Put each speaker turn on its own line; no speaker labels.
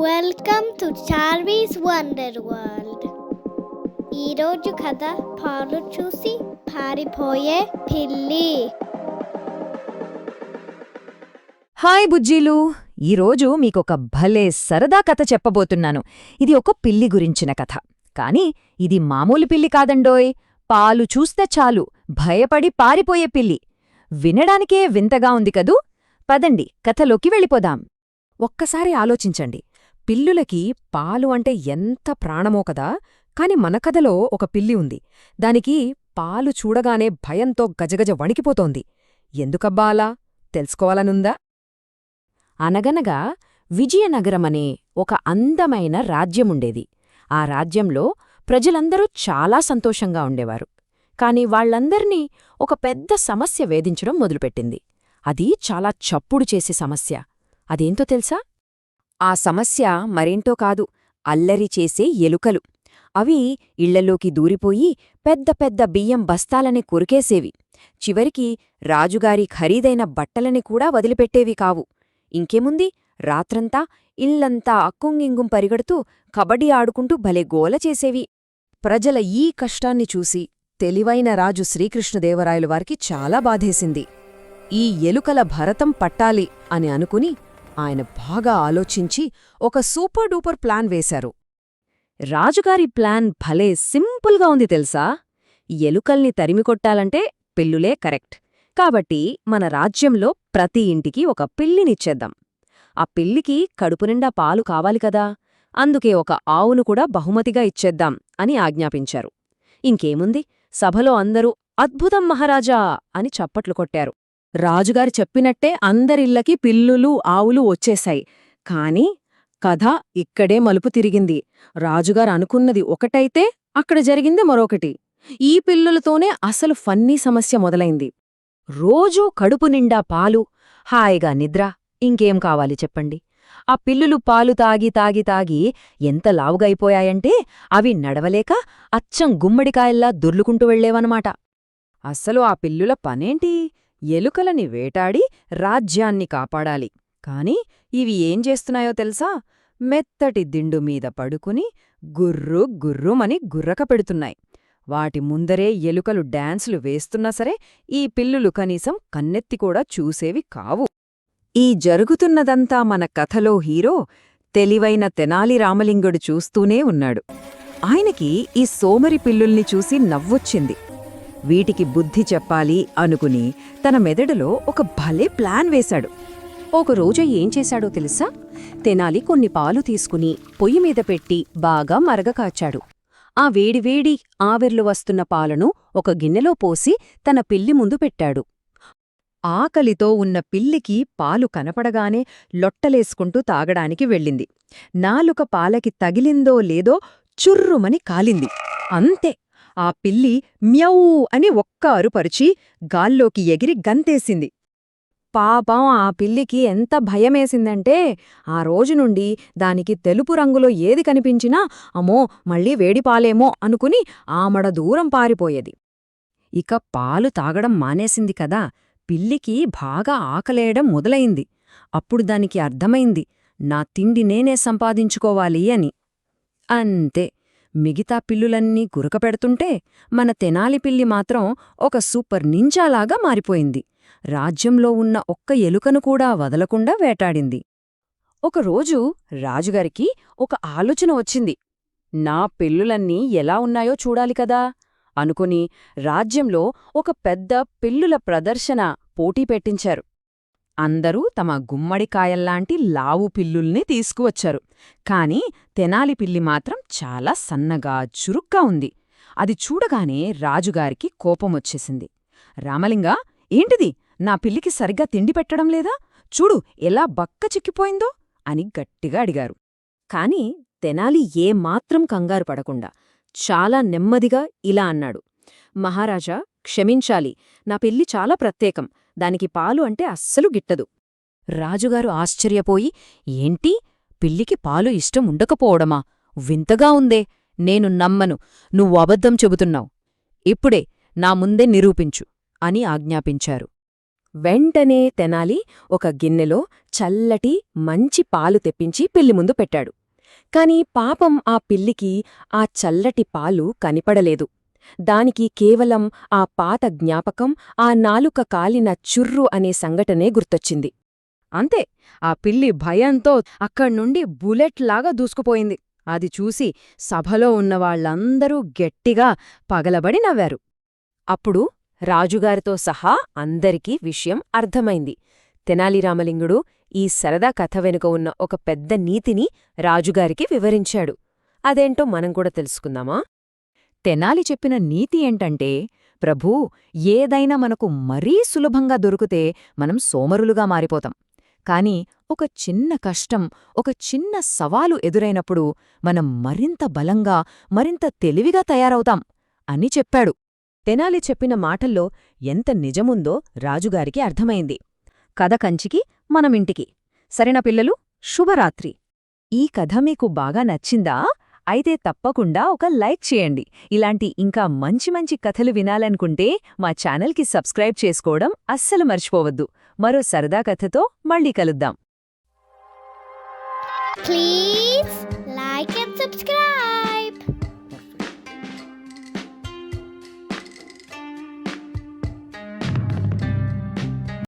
Welcome to Charvi's wonder world ఈరోజు కథ పాలు చూసి పారిపోయే పిల్లి.
హాయ్ బుజ్జీలు. ఈరోజు మీకొక భలే సరదా కథ చెప్పబోతున్నాను. ఇది ఒక పిల్లి గురించిన కథ. కాని ఇది మామూలు పిల్లి కాదండోయ్. పాలు చూస్తే చాలు. భయపడి పారిపోయే పిల్లి. వినడానికే వింతగా ఉంది కదూ? పదండి కథలోకి వెళ్ళిపోదాం. ఒక్కసారి ఆలోచించండి. పిల్లులకి పాలు అంటే ఎంత ప్రాణమో కదా కాని మన కథలో ఒక పిల్లి ఉంది. దానికి పాలు చూడగానే భయంతో గజగజ వణికిపోతోంది. ఎందుకబ్బా అలా? తెలుసుకోవాలనుందా? అనగనగా విజయనగరమనే ఒక అందమైన రాజ్యముండేది. ఆ రాజ్యంలో ప్రజలందరూ చాలా సంతోషంగా ఉండేవారు. కాని వాళ్ళందర్నీ ఒక పెద్ద సమస్య వేధించడం మొదలుపెట్టింది. అది చాలా చప్పుడు చేసే సమస్య. అదేంతో తెలుసా? ఆ సమస్య మరేంటో కాదు. అల్లరి చేసే ఎలుకలు. అవి ఇళ్ళలోకి దూరిపోయి పెద్ద పెద్ద బియ్యం బస్తాలని కొరికేసేవి. చివరికి రాజుగారి ఖరీదైన బట్టలని కూడా వదిలిపెట్టేవి కావు. ఇంకేముంది? రాత్రంతా ఇల్లంతా అక్కుంగింగుం పరిగెడుతూ కబడ్డీ ఆడుకుంటూ భలే గోల చేసేవి. ప్రజల ఈ కష్టాన్ని చూసి తెలివైన రాజు శ్రీకృష్ణదేవరాయలు వారికి చాలా బాధేసింది. ఈ ఎలుకల భరతం పట్టాలి అని అనుకుని ఆయన బాగా ఆలోచించి ఒక సూపర్ డూపర్ ప్లాన్ వేశారు. రాజుగారి ప్లాన్ భలే సింపుల్గా ఉంది తెలుసా? ఎలుకల్ని తరిమికొట్టాలంటే పిల్లులే కరెక్ట్. కాబట్టి మన రాజ్యంలో ప్రతి ఇంటికి ఒక పిల్లినిచ్చేద్దాం. ఆ పిల్లికి కడుపునిండా పాలు కావాలి కదా? అందుకే ఒక ఆవును కూడా బహుమతిగా ఇచ్చేద్దాం అని ఆజ్ఞాపించారు. ఇంకేముంది? సభలో అందరూ అద్భుతం మహారాజా అని చప్పట్లు కొట్టారు. రాజుగారు చెప్పినట్టే అందరిళ్ళకి పిల్లులు ఆవులు వచ్చేశాయి. కాని కథ ఇక్కడే మలుపు తిరిగింది. రాజుగారు అనుకున్నది ఒకటైతే అక్కడ జరిగింది మరొకటి. ఈ పిల్లులతోనే అసలు ఫన్నీ సమస్య మొదలైంది. రోజూ కడుపు నిండా పాలు హాయిగా నిద్ర ఇంకేం కావాలి చెప్పండి. ఆ పిల్లులు పాలు తాగి తాగి తాగి ఎంత లావుగైపోయాయంటే అవి నడవలేక అచ్చం గుమ్మడికాయల్లా దొర్లుకుంటూ వెళ్ళేవన్నమాట అస్సలు ఆ పిల్లుల పనేంటి? ఎలుకలని వేటాడి రాజ్యాన్ని కాపాడాలి. కాని ఇవి ఏం చేస్తున్నాయో తెలుసా? మెత్తటి దిండు మీద పడుకుని గుర్రు గుర్రుమని గుర్రక పెడుతున్నాయి. వాటి ముందరే ఎలుకలు డాన్సులు వేస్తున్నా సరే ఈ పిల్లులు కనీసం కన్నెత్తి కూడా చూసేవి కావు. ఈ జరుగుతున్నదంతా మన కథలో హీరో తెలివైన తెనాలి రామలింగుడు చూస్తూనే ఉన్నాడు. ఆయనకి ఈ సోమరి పిల్లుల్ని చూసి నవ్వొచ్చింది. వీటికి బుద్ధి చెప్పాలి అనుకుని తన మెదడులో ఒక భలే ప్లాన్ వేశాడు. ఒకరోజు ఏం చేశాడో తెలుసా? తెనాలి కొన్ని పాలు తీసుకుని పొయ్యి మీద పెట్టి బాగా మరగకాచాడు ఆ వేడివేడి ఆవిర్లు వస్తున్న పాలను ఒక గిన్నెలో పోసి తన పిల్లి ముందు పెట్టాడు. ఆకలితో ఉన్న పిల్లికి పాలు కనపడగానే లొట్టలేసుకుంటూ తాగడానికి వెళ్ళింది. నాలుక పాలకి తగిలిందో లేదో చుర్రుమని కాలింది. అంతే! ఆ పిల్లి మ్యౌ అని ఒక్క అరుపరిచి గాల్లోకి ఎగిరి గంతేసింది. పాపం ఆ పిల్లికి ఎంత భయమేసిందంటే ఆ రోజు నుండి దానికి తెలుపు రంగులో ఏది కనిపించినా అమ్మో మళ్ళీ వేడిపాలేమో అనుకుని ఆమడ దూరం పారిపోయేది. ఇక పాలు తాగడం మానేసింది కదా పిల్లికి బాగా ఆకలేయడం మొదలైంది. అప్పుడు దానికి అర్థమైంది నా తిండి నేనే సంపాదించుకోవాలి అని. అంతే. మిగతా పిల్లులన్నీ గురకపెడుతుంటే మన తెనాలి పిల్లి మాత్రం ఒక సూపర్ నింజాలాగా మారిపోయింది. రాజ్యంలో ఉన్న ఒక్క ఎలుకను కూడా వదలకుండా వేటాడింది. ఒకరోజు రాజుగారికి ఒక ఆలోచన వచ్చింది. నా పిల్లులన్నీ ఎలా ఉన్నాయో చూడాలి కదా అనుకుని రాజ్యంలో ఒక పెద్ద పిల్లుల ప్రదర్శన పోటీ పెట్టించారు. అందరూ తమ గుమ్మడికాయల్లాంటి లావు పిల్లుల్ని తీసుకువచ్చారు. కాని తెనాలి పిల్లి మాత్రం చాలా సన్నగా చురుగ్గా ఉంది. అది చూడగానే రాజుగారికి కోపమొచ్చేసింది రామలింగా ఏంటిది? నా పిల్లికి సరిగ్గా తిండి పెట్టడం లేదా? చూడు ఎలా బక్క చిక్కిపోయిందో? అని గట్టిగా అడిగారు. కాని తెనాలి ఏమాత్రం కంగారు పడకుండా చాలా నెమ్మదిగా ఇలా అన్నాడు. మహారాజా క్షమించాలి. నా పెళ్ళి చాలా ప్రత్యేకం. దానికి పాలు అంటే అస్సలు గిట్టదు. రాజుగారు ఆశ్చర్యపోయి ఏంటి? పిల్లికి పాలు ఇష్టం ఉండకపోవడమా? వింతగా ఉందే. నేను నమ్మను. నువ్వు అబద్ధం చెబుతున్నావు. ఇప్పుడే నా ముందే నిరూపించు అని ఆజ్ఞాపించారు.
వెంటనే తెనాలి ఒక గిన్నెలో చల్లటి మంచి పాలు తెప్పించి పిల్లి ముందు పెట్టాడు. కాని పాపం ఆ పిల్లికి ఆ చల్లటి పాలు కనిపడలేదు. దానికి కేవలం ఆ పాత జ్ఞాపకం ఆ నాలుక కాలిన చుర్రు అనే సంఘటనే గుర్తొచ్చింది.
అంతే ఆ పిల్లి భయంతో అక్కడ్నుండి బులెట్లాగా దూసుకుపోయింది. అది చూసి సభలో ఉన్నవాళ్ళందరూ గట్టిగా పగలబడి నవ్వారు.
అప్పుడు రాజుగారితో సహా అందరికీ విషయం అర్థమైంది. తెనాలి రామలింగుడు ఈ సరదా కథ వెనుక ఉన్న ఒక పెద్ద నీతిని రాజుగారికి వివరించాడు. అదేంటో మనం కూడా తెలుసుకుందామా?
తెనాలి చెప్పిన నీతి ఏంటంటే ప్రభూ ఏదైనా మనకు మరీ సులభంగా దొరికితే మనం సోమరులుగా మారిపోతాం. కాని ఒక చిన్న కష్టం ఒక చిన్న సవాలు ఎదురైనప్పుడు మనం మరింత బలంగా మరింత తెలివిగా తయారవుతాం అని చెప్పాడు. తెనాలి చెప్పిన మాటల్లో ఎంత నిజముందో రాజుగారికి అర్థమైంది. కథ కంచికి మనమింటికి. సరేనా పిల్లలు? శుభరాత్రి. ఈ కథ మీకు బాగా నచ్చిందా? అయితే తప్పకుండా ఒక లైక్ చేయండి. ఇలాంటి ఇంకా మంచి మంచి కథలు వినాలనుకుంటే మా ఛానల్కి సబ్స్క్రైబ్ చేసుకోవడం అస్సలు మర్చిపోవద్దు. మరో సరదా కథతో మళ్ళీ కలుద్దాం.
Please like and subscribe.